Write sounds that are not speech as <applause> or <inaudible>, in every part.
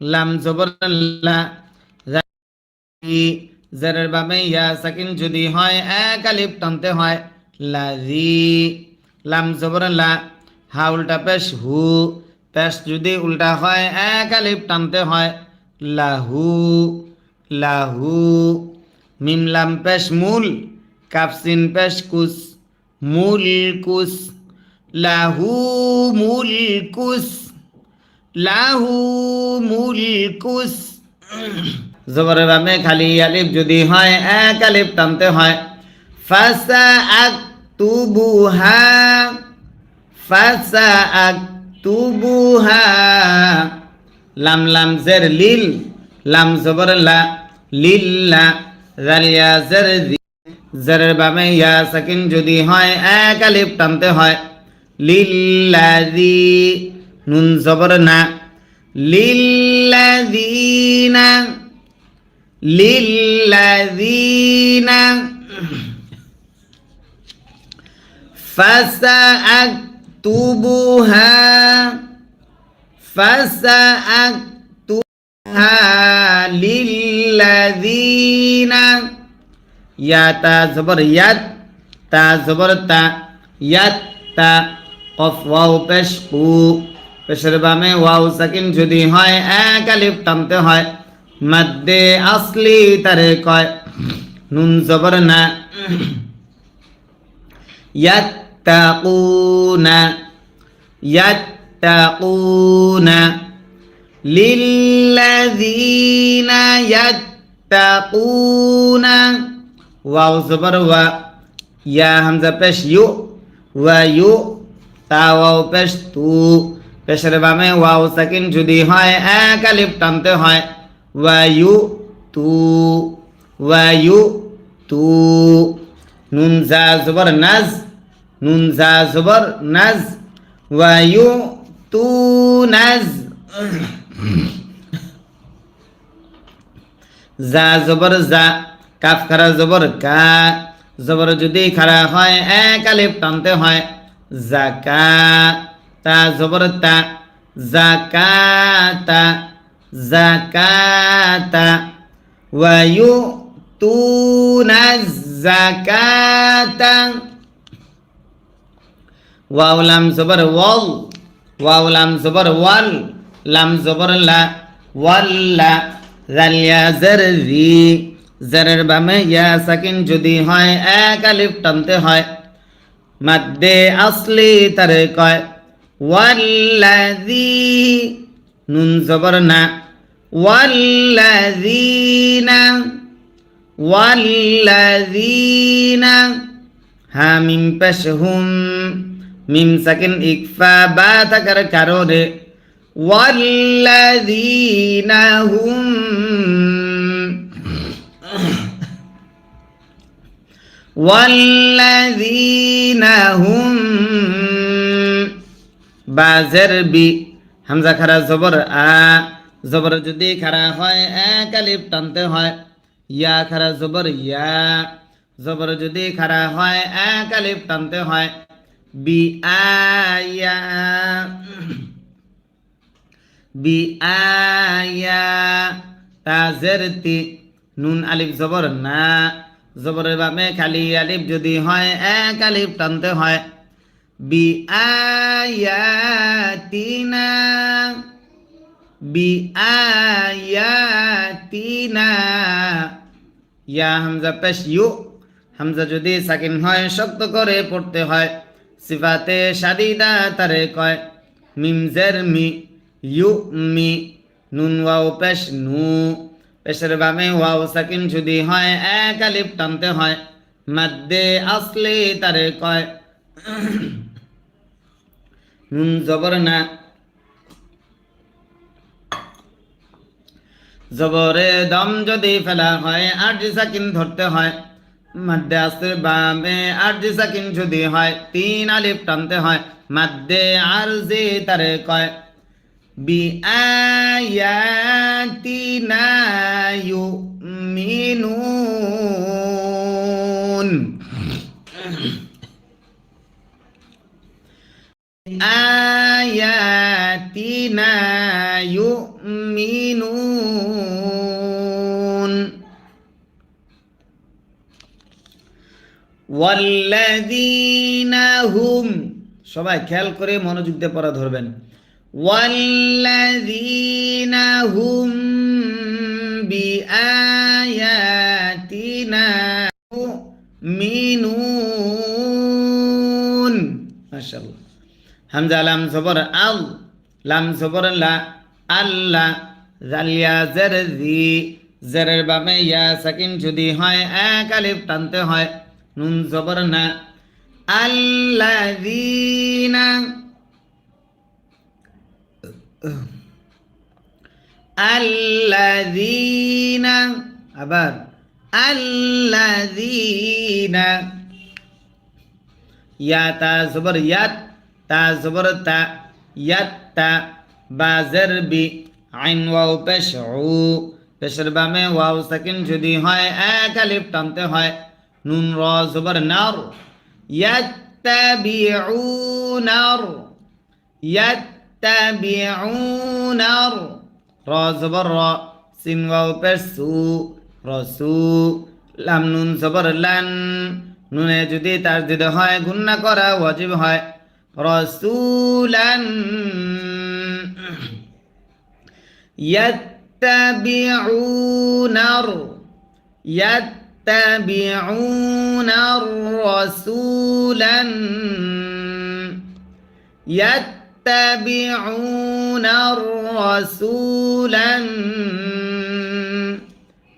লাম জবর লা জেরের বামে ইয়া সাকিন যদি হয়, এক আলিফ টানতে হয় লাজি লাম জবর লা, হা উল্টা পেশ, হু, পেশ যদি উল্টা হয়, এক আলিফ টানতে হয় লাহু লাহু মিম, লাম পেশ, মূল কাফসিন পেশ, কুস, মূল, কুস লাহু মূল, কুস। লাহু মূল কুস জবরের বামে খালি আলিফ যদি হয়, এক আলিফ টানতে হয়। ফাসা আক তুবুহা ফাসা আক তুবুহা লাম লাম জের লিল, লাম জবর লা লিল্লা জালিয়া জের জেরের বামে ইয়া সাকিন যদি হয়, এক আলিফ টানতে হয়। লিল্লাযী নুন জবর না। লিল্লাযীনা লিল্লাযীনা। ফাসাআকতুবুহা ফাসাআকতুবুহা লিল্লাযীনা। ইয়া তা জবর ইয়াত, তা জবর তা, ইয়াত তা কফ ওয়াও পেশ কু। পেশের বামে ওয়াও সাকিন যদি হয় এক আলিফ টানতে হয় মাদ্দে আসলি তারে কয় নুন জবর না ইয়াত্তাকুনা ইয়াত্তাকুনা লিল্লাযীনা ইয়াত্তাকুনা ওয়াও জবর ওয়া ইয়া হামজা পেশ ইউ ওয়া ইউ তা ওয়াও পেশ তু পেশের বামে ওয়াও সাকিন যদি হয়, এক আলিফ টানতে হয়। ওয়া ইউ তু ওয়া ইউ তু। নুন জা জবর নাজ, নুন জা জবর নাজ ওয়া ইউ তু নাজ। জা জবর জা, কাফ খারা জবর কা। জবর যদি খারা হয়, এক আলিফ টানতে হয়। জাকা তা জবর তা জাকাতা জাকাতা ওয়া ইউতুনা জাকাতা ওয়াও লাম জবর ওয়াল ওয়াও লাম জবর ওয়াল লাম জবর লা ওয়াল্লা জালিয়া জের রি জেরের বামে ইয়া সাকিন যদি হয় এক আলিফ টানতে হয় মাদ্দে আসলি তারে কয় ওয়াল্লাযী নুন জবর না ওয়াল্লাযীনা ওয়াল্লাযীনা হা মিম পেশ হুম মিম সাকিন ইকফা বা থাকার কারণে ওয়াল্লাযীনা হুম والذين هم বাজের বি। হামজা খারা জবর আ। জবর যদি খারা হয়, এক আলিফ টানতে হয়। ইয়া খারা জবর ইয়া। জবর যদি খারা হয়, এক আলিফ টানতে হয়। বি আয়া বি আয়া তাজের তি। নুন আলিফ জবর না। জবরের বামে খালি আলিফ যদি হয়, এক আলিফ টানতে হয়। বি আয়াতিনা ইয়া হামজা পেশ ইউ হামজা যদি সাকিন হয়, শক্ত করে পড়তে হয়। সিফাতে সাদিদা তারে কয় মিমজের মি, ইউ মি, নুন ওয়াও পেশ নু। পেশের বামে ওয়াও সাকিন যদি হয়, এক আলিফ টানতে হয়। মাদ্দে আসলে তারে কয় নুন জবর না। জবরে দম যদি ফেলা হয়, আট সাকিন ধরতে হয়। মাদ্দে আসতে বামে আট সাকিন যদি হয়, তিন আলিপ টানতে হয়। মাদ্দে আর জে তারে কয় বি আয়াতিনা ইউমিনুন। آياتنا يؤمنون والذين هم সবাই খেয়াল করে মনোযোগ দিয়ে পড়া ধরবেন والذين هم بآياتنا يؤمنون হামজা লাম জবর আল, লাম জবর লা আল্লাহ জালিয়া জের জি, জেরের বামে ইয়া সাকিন যদি হয়, এক আলিফ টানতে হয়। নুন জবর না, আল্লাযীনা আল্লাযীনা, আবার আল্লাযীনা, ইয়া তা জবর ইয়াত। তা জবর তা, ইয়াত বা জরবি আইন ওয়াও পেশ উ পেশের বামে ওয়াও সাকিন যদি হয়, এক আলিফ টানতে হয়। নুন র জবর নার। ইয়াত্তাবিউনার ইয়াত্তাবিউনার র জবর র, সিন ওয়াও পেশ রসু, লাম নুন জবর লান। নুনে যদি তার দিতে হয়, গুন্না করা ওয়াজিব হয়। رسولا يتبعون يتبعون الرسول يتبعون الرسول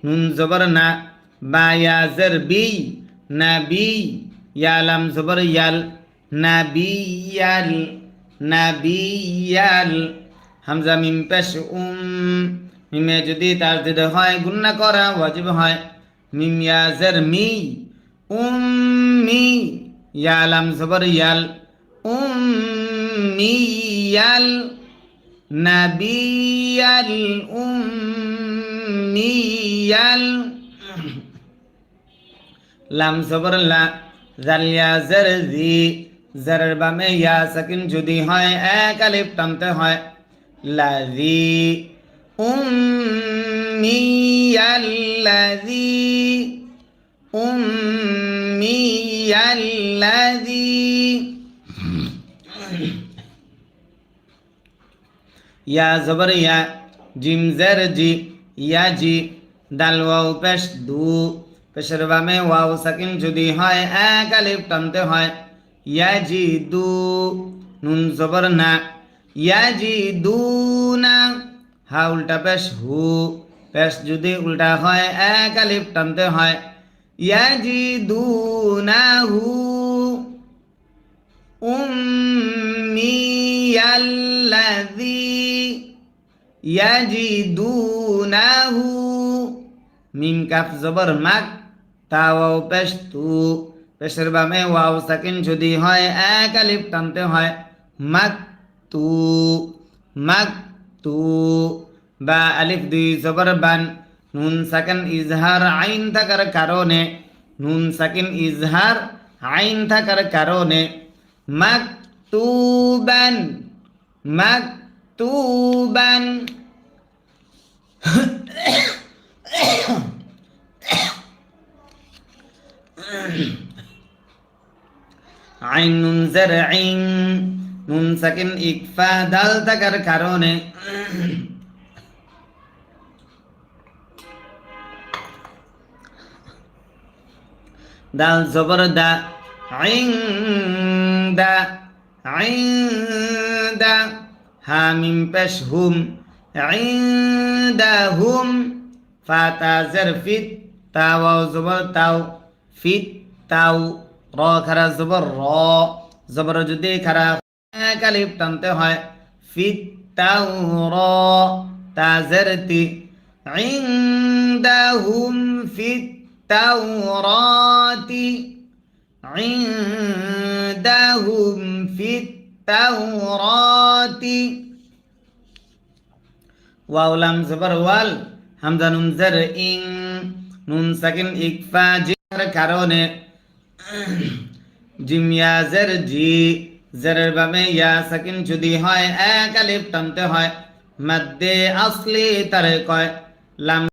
نون زبرنا با يا زربي نبي يا لم زبر يال নাবিয়াল নাবিয়াল হামজা মিম পেশ উম মিমে যদি তার দিতে হয় গুন্না করা ওয়াজিব হয়। মিম ইয়াজের মি উম উম্মি ইয়ালাম জবর ইয়াল উম্মিয়াল নাবিয়াল উম্মিয়াল লাম জবর লা জালিয়া জের জি জেরের বামে ইয়া সাকিন যদি হয় এক আলিফ টানতে হয় লাজি উম্মিয়াল্লাজি উম্মিয়াল্লাজি ইয়া জবর ইয়া জিম জের জি ইয়া জি দাল ওয়াও পেশ দু পেশের বামে ওয়াও সাকিন যদি হয় এক আলিফ টানতে হয় ইয়া দু নুন জবর না। ইয়া জি দু না। হা, উল্টা পেশ হু। পেশ যদি উল্টা হয়, এক আলিফ টানতে হয়। দু উম্মিয়াল্লাযী ইয়াজিদুনাহু মিম কাফ জবর মাক তাওয়াও পেশ তু। পেশের বামে ওয়াও সাকিন যদি হয়, এক আলিফ টানতে হয়। মাক তু মাক তু, বা আলিফ দুই জবর বান। নুন সাকিন ইজহার আইন থাকার কারণে, নুন সাকিন ইজহার আইন থাকার কারণে। মাকতুবান মাকতুবান আইন নুন জের আইন নুন সাকিন ইকফা দাল থাকার কারণে দাল জবর দা আইন দা আইন দা হামিম পেশ হুম عندهم فاتا زرفت تاو زبر تاو ফিত তাও র খারা জবর র জবর যদি খারা কালিফ টানতে হয় ফিত তাও র তাজরতি عندهم في التوراة عندهم في التوراة ওয়াউলাম জবর ওয়াল হামজা নুন জের ইং নুন সাকিন ইকফা জির কারণে <clears throat> জিম ইয়া জের জি, জেরের বাবে ইয়া সাকিন যদি হয়, এক আলিফ টানতে হয়। মাদ্দে আসলি তারে কয়, লাম